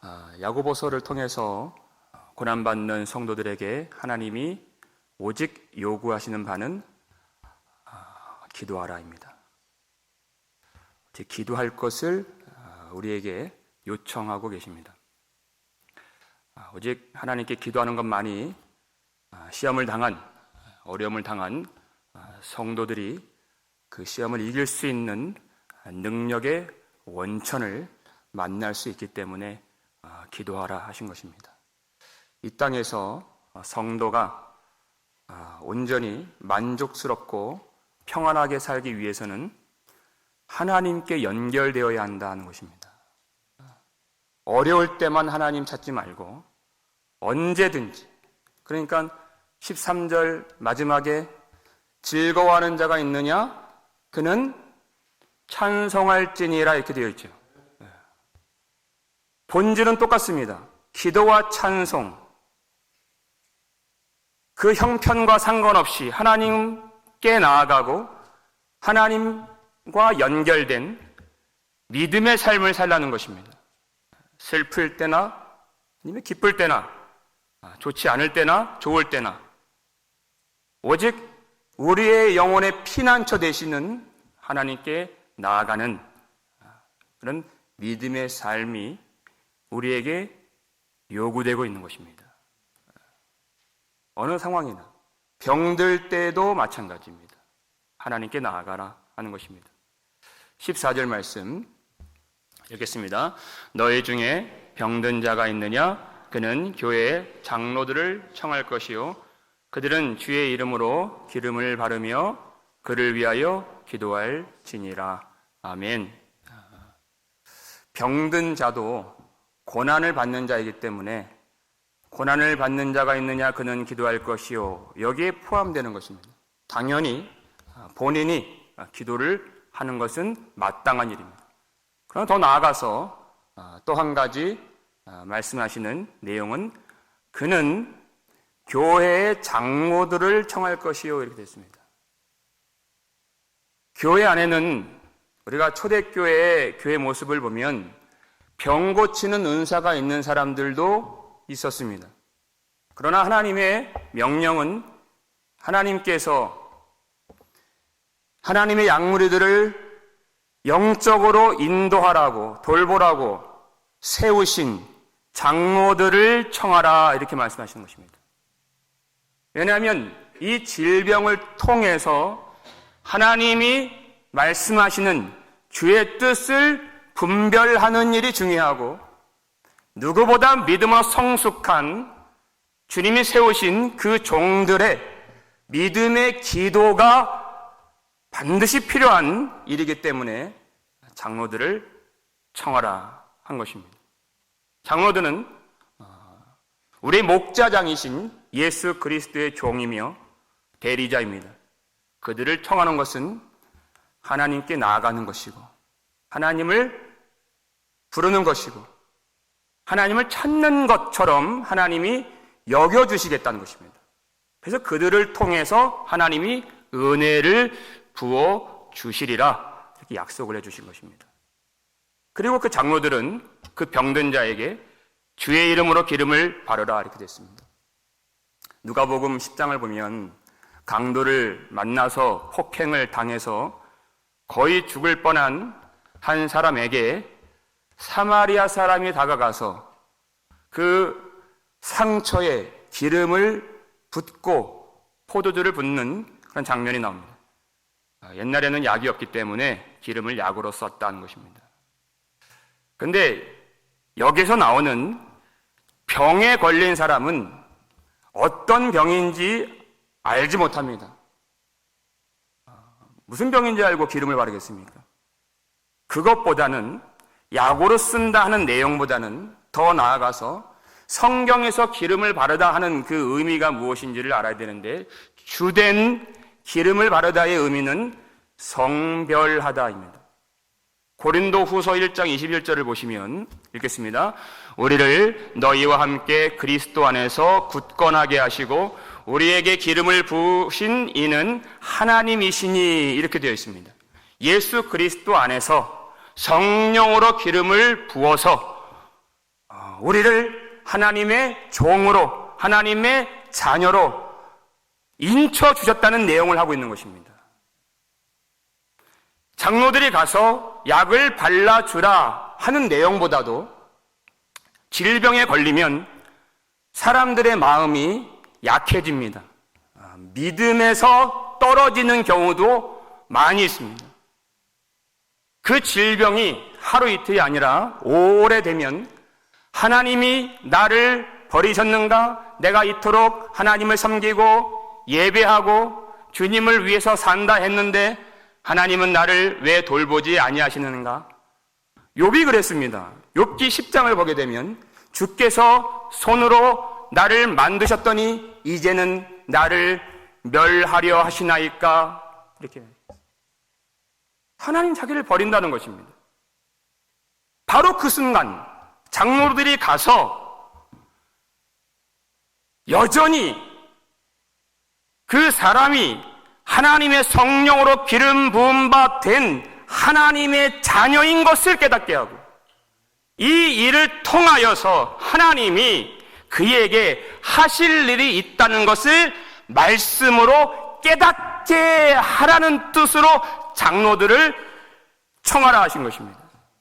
아, 야고보서를 통해서 고난받는 성도들에게 하나님이 오직 요구하시는 바는 아, 기도하라입니다. 즉, 기도할 것을 아, 우리에게 요청하고 계십니다. 아, 오직 하나님께 기도하는 것만이 아, 시험을 당한 어려움을 당한 아, 성도들이 그 시험을 이길 수 있는 능력의 원천을 만날 수 있기 때문에 아, 기도하라 하신 것입니다. 이 땅에서 성도가 아, 온전히 만족스럽고 평안하게 살기 위해서는 하나님께 연결되어야 한다는 것입니다. 어려울 때만 하나님 찾지 말고 언제든지 그러니까 13절 마지막에 즐거워하는 자가 있느냐? 그는 찬송할지니라 이렇게 되어 있죠. 예. 본질은 똑같습니다. 기도와 찬송. 그 형편과 상관없이 하나님께 나아가고 하나님과 연결된 믿음의 삶을 살라는 것입니다. 슬플 때나 아니면 기쁠 때나 아, 좋지 않을 때나 좋을 때나 오직 우리의 영혼의 피난처 되시는 하나님께 나아가는 그런 믿음의 삶이 우리에게 요구되고 있는 것입니다. 어느 상황이나 병들 때도 마찬가지입니다. 하나님께 나아가라 하는 것입니다. 14절 말씀 읽겠습니다. 너희 중에 병든 자가 있느냐? 그는 교회의 장로들을 청할 것이요. 그들은 주의 이름으로 기름을 바르며 그를 위하여 기도할 지니라. 아멘. 병든 자도 고난을 받는 자이기 때문에 고난을 받는 자가 있느냐 그는 기도할 것이요. 여기에 포함되는 것입니다. 당연히 본인이 기도를 하는 것은 마땅한 일입니다. 그러나 더 나아가서 또 한 가지 말씀하시는 내용은 그는 교회의 장로들을 청할 것이요 이렇게 됐습니다. 교회 안에는 우리가 초대교회의 교회 모습을 보면 병 고치는 은사가 있는 사람들도 있었습니다. 그러나 하나님의 명령은 하나님께서 하나님의 양무리들을 영적으로 인도하라고 돌보라고 세우신 장로들을 청하라 이렇게 말씀하시는 것입니다. 왜냐하면 이 질병을 통해서 하나님이 말씀하시는 주의 뜻을 분별하는 일이 중요하고 누구보다 믿음으로 성숙한 주님이 세우신 그 종들의 믿음의 기도가 반드시 필요한 일이기 때문에 장로들을 청하라 한 것입니다. 장로들은 어, 우리 목자장이신 예수 그리스도의 종이며 대리자입니다. 그들을 청하는 것은 하나님께 나아가는 것이고 하나님을 부르는 것이고 하나님을 찾는 것처럼 하나님이 여겨주시겠다는 것입니다. 그래서 그들을 통해서 하나님이 은혜를 부어 주시리라 이렇게 약속을 해주신 것입니다. 그리고 그 장로들은 그 병든 자에게 주의 이름으로 기름을 바르라 이렇게 됐습니다. 누가복음 10장을 보면 강도를 만나서 폭행을 당해서 거의 죽을 뻔한 한 사람에게 사마리아 사람이 다가가서 그 상처에 기름을 붓고 포도주를 붓는 그런 장면이 나옵니다. 아, 옛날에는 약이 없기 때문에 기름을 약으로 썼다는 것입니다. 근데 여기서 나오는 병에 걸린 사람은 어떤 병인지 알지 못합니다. 아, 무슨 병인지 알고 기름을 바르겠습니까? 그것보다는 약으로 쓴다 하는 내용보다는 더 나아가서 성경에서 기름을 바르다 하는 그 의미가 무엇인지를 알아야 되는데 주된 기름을 바르다의 의미는 성별하다입니다. 고린도 후서 1장 21절을 보시면 읽겠습니다. 우리를 너희와 함께 그리스도 안에서 굳건하게 하시고 우리에게 기름을 부으신 이는 하나님이시니 이렇게 되어 있습니다. 예수 그리스도 안에서 성령으로 기름을 부어서 우리를 하나님의 종으로, 하나님의 자녀로 인쳐 주셨다는 내용을 하고 있는 것입니다. 장로들이 가서 약을 발라주라 하는 내용보다도 질병에 걸리면 사람들의 마음이 약해집니다. 아, 믿음에서 떨어지는 경우도 많이 있습니다. 그 질병이 하루 이틀이 아니라 오래되면 하나님이 나를 버리셨는가? 내가 이토록 하나님을 섬기고 예배하고 주님을 위해서 산다 했는데 하나님은 나를 왜 돌보지 아니하시는가? 욥이 그랬습니다. 욥기 10장을 보게 되면 주께서 손으로 나를 만드셨더니 이제는 나를 멸하려 하시나이까? 이렇게 하나님 자기를 버린다는 것입니다. 바로 그 순간 장로들이 가서 여전히 그 사람이 하나님의 성령으로 기름 부음 바 된 하나님의 자녀인 것을 깨닫게 하고 이 일을 통하여서 하나님이 그에게 하실 일이 있다는 것을 말씀으로 깨닫게 하라는 뜻으로 장로들을 청하라 하신 것입니다.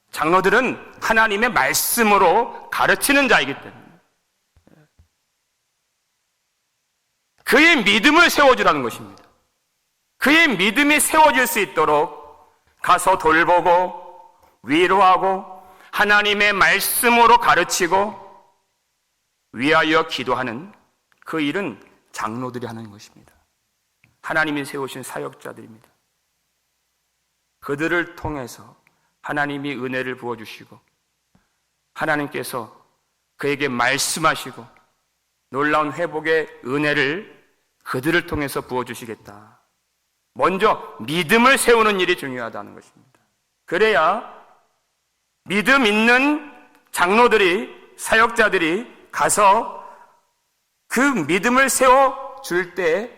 장로들은 하나님의 말씀으로 가르치는 자이기 때문에 그의 믿음을 세워주라는 것입니다. 그의 믿음이 세워질 수 있도록 가서 돌보고 위로하고 하나님의 말씀으로 가르치고 위하여 기도하는 그 일은 장로들이 하는 것입니다. 하나님이 세우신 사역자들입니다. 그들을 통해서 하나님이 은혜를 부어주시고 하나님께서 그에게 말씀하시고 놀라운 회복의 은혜를 그들을 통해서 부어주시겠다. 먼저 믿음을 세우는 일이 중요하다는 것입니다. 그래야 믿음 있는 장로들이, 사역자들이 가서 그 믿음을 세워 줄 때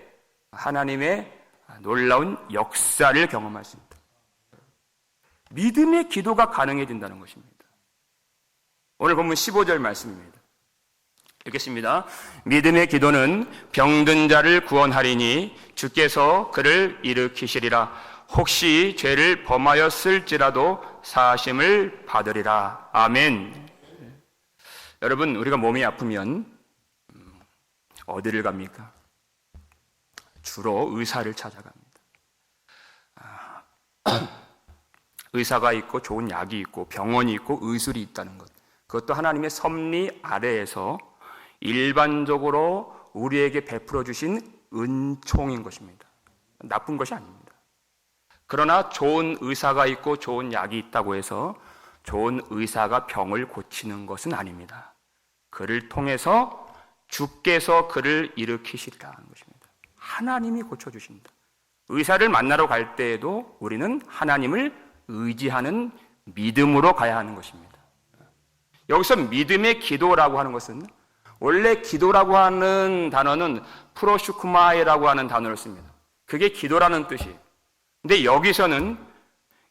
하나님의 놀라운 역사를 경험할 수 있다. 믿음의 기도가 가능해진다는 것입니다. 오늘 본문 15절 말씀입니다. 읽겠습니다. 믿음의 기도는 병든 자를 구원하리니 주께서 그를 일으키시리라. 혹시 죄를 범하였을지라도 사심을 받으리라. 아멘. 여러분, 우리가 몸이 아프면 음, 어디를 갑니까? 주로 의사를 찾아갑니다. 아, 의사가 있고 좋은 약이 있고 병원이 있고 의술이 있다는 것. 그것도 하나님의 섭리 아래에서 일반적으로 우리에게 베풀어 주신 은총인 것입니다. 나쁜 것이 아닙니다. 그러나 좋은 의사가 있고 좋은 약이 있다고 해서 좋은 의사가 병을 고치는 것은 아닙니다. 그를 통해서 주께서 그를 일으키시리라는 것입니다. 하나님이 고쳐주신다. 의사를 만나러 갈 때에도 우리는 하나님을 의지하는 믿음으로 가야 하는 것입니다. 여기서 믿음의 기도라고 하는 것은 원래 기도라고 하는 단어는 프로슈쿠마이라고 하는 단어를 씁니다. 그게 기도라는 뜻이에요. 근데 여기서는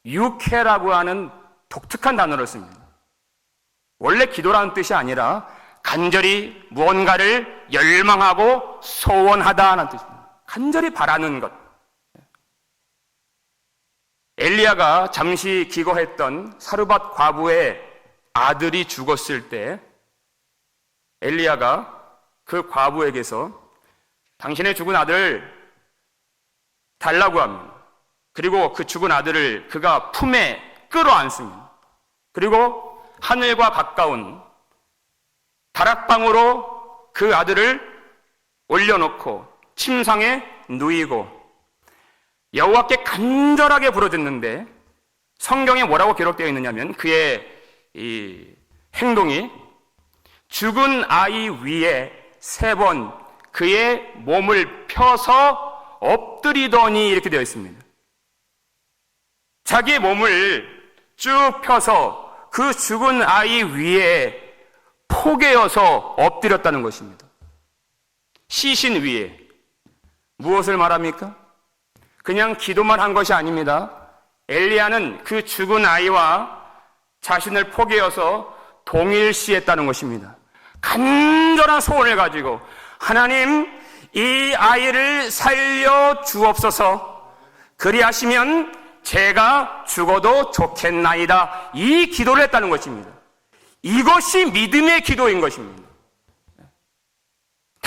유케라고 하는 독특한 단어를 씁니다. 원래 기도라는 뜻이 아니라 간절히 무언가를 열망하고 소원하다는 뜻입니다. 간절히 바라는 것. 엘리야가 잠시 기거했던 사르밧 과부의 아들이 죽었을 때 엘리야가 그 과부에게서 당신의 죽은 아들을 달라고 합니다. 그리고 그 죽은 아들을 그가 품에 끌어안습니다. 그리고 하늘과 가까운 다락방으로 그 아들을 올려놓고 침상에 누이고 여호와께 간절하게 부르짖는데 성경에 뭐라고 기록되어 있느냐면 그의 이 행동이 죽은 아이 위에 세 번 그의 몸을 펴서 엎드리더니 이렇게 되어 있습니다. 자기의 몸을 쭉 펴서 그 죽은 아이 위에 포개어서 엎드렸다는 것입니다. 시신 위에 무엇을 말합니까? 그냥 기도만 한 것이 아닙니다. 엘리야는 그 죽은 아이와 자신을 포개어서 동일시했다는 것입니다. 간절한 소원을 가지고 하나님 이 아이를 살려 주옵소서 그리하시면 제가 죽어도 좋겠나이다. 이 기도를 했다는 것입니다. 이것이 믿음의 기도인 것입니다.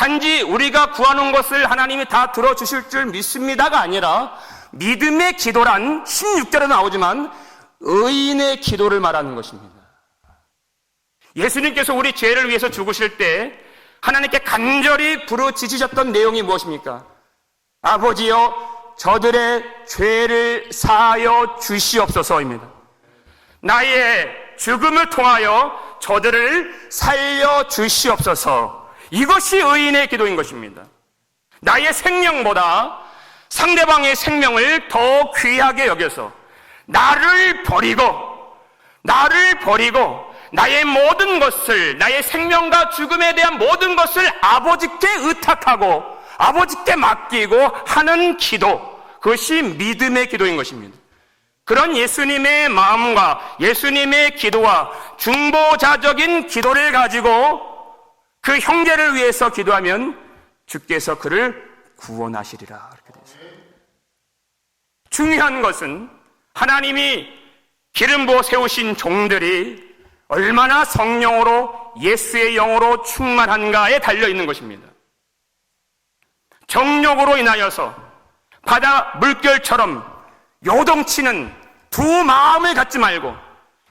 단지 우리가 구하는 것을 하나님이 다 들어주실 줄 믿습니다가 아니라 믿음의 기도란 16절에 나오지만 의인의 기도를 말하는 것입니다. 예수님께서 우리 죄를 위해서 죽으실 때 하나님께 간절히 부르짖으셨던 내용이 무엇입니까? 아버지여 저들의 죄를 사하여 주시옵소서입니다. 나의 죽음을 통하여 저들을 살려 주시옵소서. 이것이 의인의 기도인 것입니다. 나의 생명보다 상대방의 생명을 더 귀하게 여겨서 나를 버리고 나를 버리고 나의 모든 것을 나의 생명과 죽음에 대한 모든 것을 아버지께 의탁하고 아버지께 맡기고 하는 기도 그것이 믿음의 기도인 것입니다. 그런 예수님의 마음과 예수님의 기도와 중보자적인 기도를 가지고 그 형제를 위해서 기도하면 주께서 그를 구원하시리라 이렇게 되어. 중요한 것은 하나님이 기름 부어 세우신 종들이 얼마나 성령으로 예수의 영으로 충만한가에 달려 있는 것입니다. 정욕으로 인하여서 바다 물결처럼 요동치는 두 마음을 갖지 말고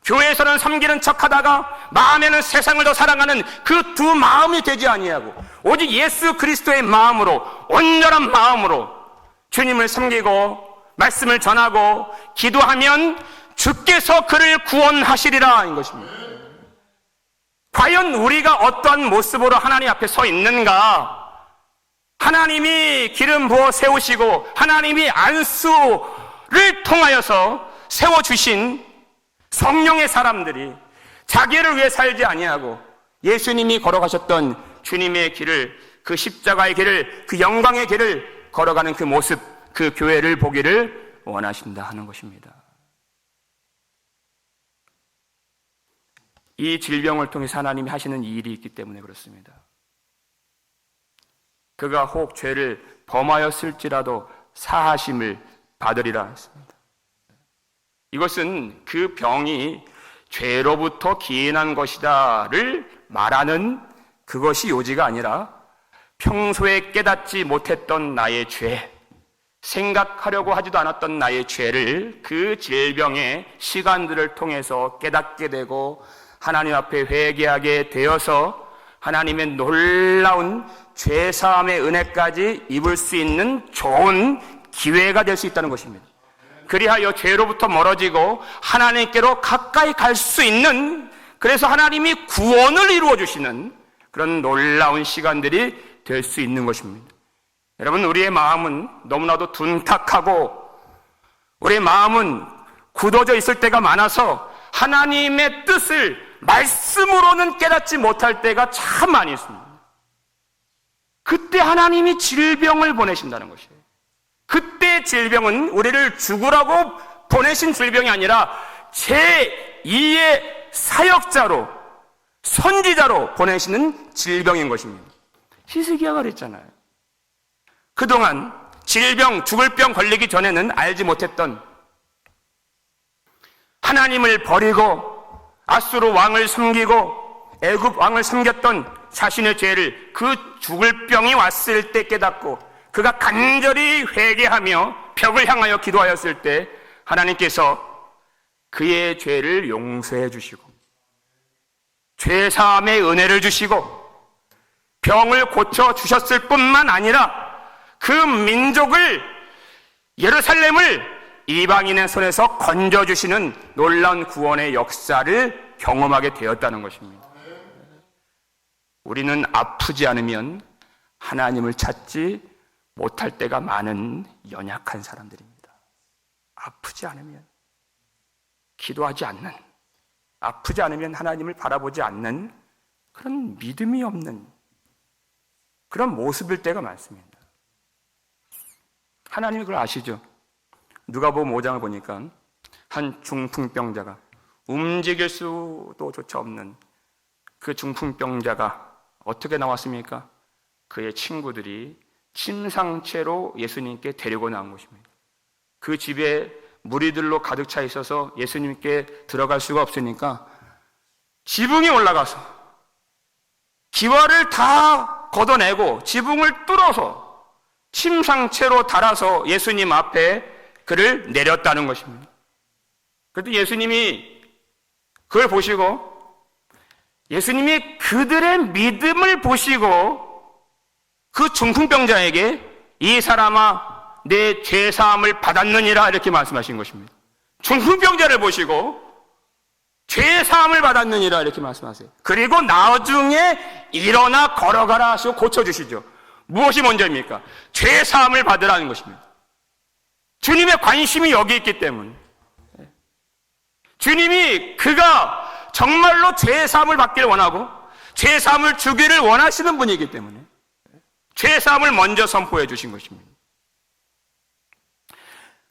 교회에서는 섬기는 척하다가 마음에는 세상을 더 사랑하는 그 두 마음이 되지 아니하고 오직 예수 그리스도의 마음으로 온전한 마음으로 주님을 섬기고 말씀을 전하고 기도하면 주께서 그를 구원하시리라 인 것입니다. 과연 우리가 어떤 모습으로 하나님 앞에 서 있는가? 하나님이 기름 부어 세우시고 하나님이 안수를 통하여서 세워 주신 성령의 사람들이 자기를 위해 살지 아니하고 예수님이 걸어가셨던 주님의 길을 그 십자가의 길을 그 영광의 길을 걸어가는 그 모습 그 교회를 보기를 원하신다 하는 것입니다. 이 질병을 통해서 하나님이 하시는 일이 있기 때문에 그렇습니다. 그가 혹 죄를 범하였을지라도 사하심을 받으리라 했습니다. 이것은 그 병이 죄로부터 기인한 것이다를 말하는 그것이 요지가 아니라 평소에 깨닫지 못했던 나의 죄, 생각하려고 하지도 않았던 나의 죄를 그 질병의 시간들을 통해서 깨닫게 되고 하나님 앞에 회개하게 되어서 하나님의 놀라운 죄사함의 은혜까지 입을 수 있는 좋은 기회가 될 수 있다는 것입니다. 그리하여 죄로부터 멀어지고 하나님께로 가까이 갈 수 있는 그래서 하나님이 구원을 이루어 주시는 그런 놀라운 시간들이 될 수 있는 것입니다. 여러분 우리의 마음은 너무나도 둔탁하고 우리의 마음은 굳어져 있을 때가 많아서 하나님의 뜻을 말씀으로는 깨닫지 못할 때가 참 많이 있습니다. 그때 하나님이 질병을 보내신다는 것이에요. 그때 질병은 우리를 죽으라고 보내신 질병이 아니라 제2의 사역자로 선지자로 보내시는 질병인 것입니다. 히스기야가 그랬잖아요. 그동안 질병, 죽을 병 걸리기 전에는 알지 못했던 하나님을 버리고 아수르 왕을 섬기고 애굽 왕을 섬겼던 자신의 죄를 그 죽을 병이 왔을 때 깨닫고 그가 간절히 회개하며 벽을 향하여 기도하였을 때 하나님께서 그의 죄를 용서해 주시고 죄 사함의 은혜를 주시고 병을 고쳐 주셨을 뿐만 아니라 그 민족을 예루살렘을 이방인의 손에서 건져 주시는 놀라운 구원의 역사를 경험하게 되었다는 것입니다. 우리는 아프지 않으면 하나님을 찾지 못할 때가 많은 연약한 사람들입니다. 아프지 않으면, 기도하지 않는, 아프지 않으면 하나님을 바라보지 않는 그런 믿음이 없는 그런 모습일 때가 많습니다. 하나님이 그걸 아시죠? 누가 보면 5장을 보니까 한 중풍병자가 움직일 수도 조차 없는 그 중풍병자가 어떻게 나왔습니까? 그의 친구들이 침상채로 예수님께 데리고 나온 것입니다. 그 집에 무리들로 가득 차 있어서 예수님께 들어갈 수가 없으니까 지붕이 올라가서 기와를 다 걷어내고 지붕을 뚫어서 침상채로 달아서 예수님 앞에 그를 내렸다는 것입니다. 그때 예수님이 그걸 보시고 예수님이 그들의 믿음을 보시고 그 중풍병자에게 이 사람아 내 죄사함을 받았느니라 이렇게 말씀하신 것입니다. 중풍병자를 보시고 죄사함을 받았느니라 이렇게 말씀하세요. 그리고 나중에 일어나 걸어가라 하시고 고쳐주시죠. 무엇이 먼저입니까? 죄사함을 받으라는 것입니다. 주님의 관심이 여기 있기 때문에 주님이 그가 정말로 죄사함을 받기를 원하고 죄사함을 주기를 원하시는 분이기 때문에 죄사함을 먼저 선포해 주신 것입니다.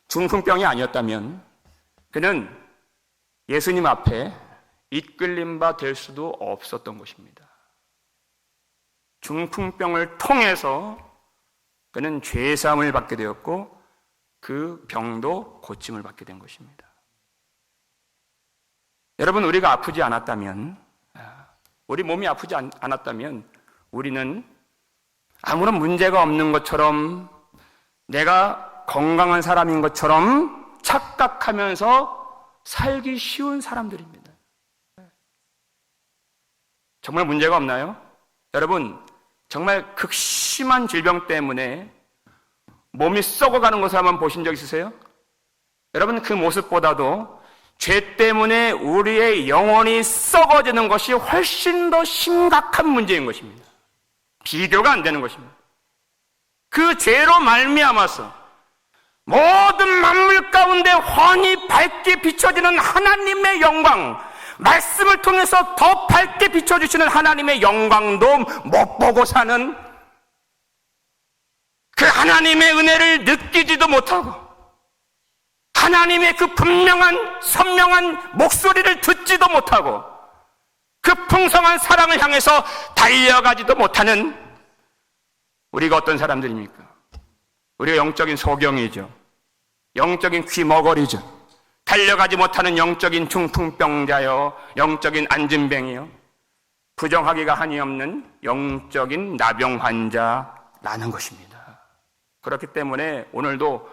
중풍병이 아니었다면 그는 예수님 앞에 이끌림 바될 수도 없었던 것입니다. 중풍병을 통해서 그는 죄사함을 받게 되었고 그 병도 고침을 받게 된 것입니다. 여러분 우리가 아프지 않았다면 우리 몸이 아프지 않- 않았다면 우리는 아무런 문제가 없는 것처럼 내가 건강한 사람인 것처럼 착각하면서 살기 쉬운 사람들입니다. 정말 문제가 없나요? 여러분, 정말 극심한 질병 때문에 몸이 썩어가는 것을 한번 보신 적 있으세요? 여러분, 그 모습보다도 죄 때문에 우리의 영혼이 썩어지는 것이 훨씬 더 심각한 문제인 것입니다. 비교가 안 되는 것입니다. 그 죄로 말미암아서 모든 만물 가운데 훤히 밝게 비춰지는 하나님의 영광, 말씀을 통해서 더 밝게 비춰주시는 하나님의 영광도 못 보고 사는 그 하나님의 은혜를 느끼지도 못하고 하나님의 그 분명한 선명한 목소리를 듣지도 못하고 그 풍성한 사랑을 향해서 달려가지도 못하는 우리가 어떤 사람들입니까? 우리가 영적인 소경이죠. 영적인 귀머거리죠. 달려가지 못하는 영적인 중풍병자요, 영적인 안진뱅이요, 부정하기가 한이 없는 영적인 나병 환자라는 것입니다. 그렇기 때문에 오늘도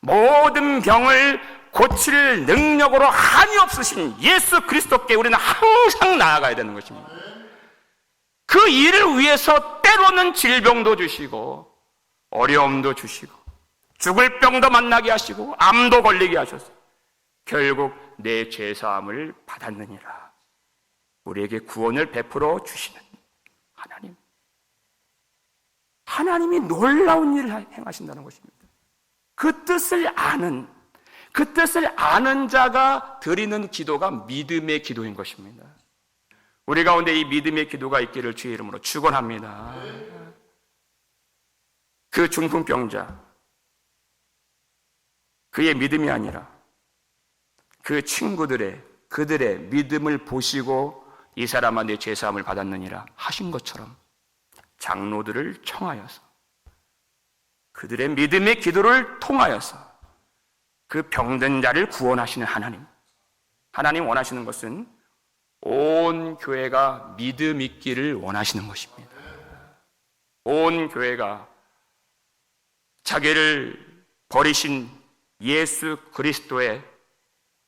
모든 병을 고칠 능력으로 한이 없으신 예수 그리스도께 우리는 항상 나아가야 되는 것입니다. 그 일을 위해서 때로는 질병도 주시고 어려움도 주시고 죽을 병도 만나게 하시고 암도 걸리게 하셔서 결국 내 죄사함을 받았느니라. 우리에게 구원을 베풀어 주시는 하나님. 하나님이 놀라운 일을 행하신다는 것입니다. 그 뜻을 아는, 그 뜻을 아는 자가 드리는 기도가 믿음의 기도인 것입니다. 우리 가운데 이 믿음의 기도가 있기를 주의 이름으로 축원합니다. 그 중풍병자, 그의 믿음이 아니라 그 친구들의 그들의 믿음을 보시고 이 사람아 내 죄사함을 받았느니라 하신 것처럼 장로들을 청하여서 그들의 믿음의 기도를 통하여서 그 병든 자를 구원하시는 하나님. 하나님 원하시는 것은 온 교회가 믿음 있기를 원하시는 것입니다. 온 교회가 자기를 버리신 예수 그리스도의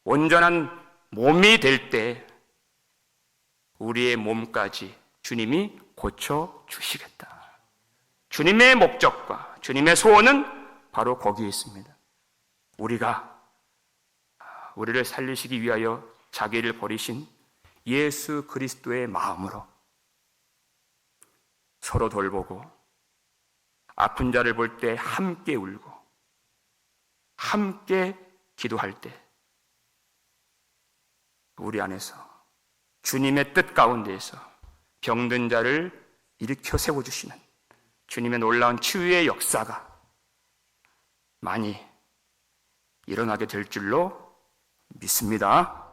온전한 몸이 될 때 우리의 몸까지 주님이 고쳐 주시겠다. 주님의 목적과 주님의 소원은 바로 거기에 있습니다. 우리가 우리를 살리시기 위하여 자기를 버리신 예수 그리스도의 마음으로 서로 돌보고 아픈 자를 볼 때 함께 울고 함께 기도할 때 우리 안에서 주님의 뜻 가운데에서 병든 자를 일으켜 세워주시는 주님의 놀라운 치유의 역사가 많이 일어나게 될 줄로 믿습니다.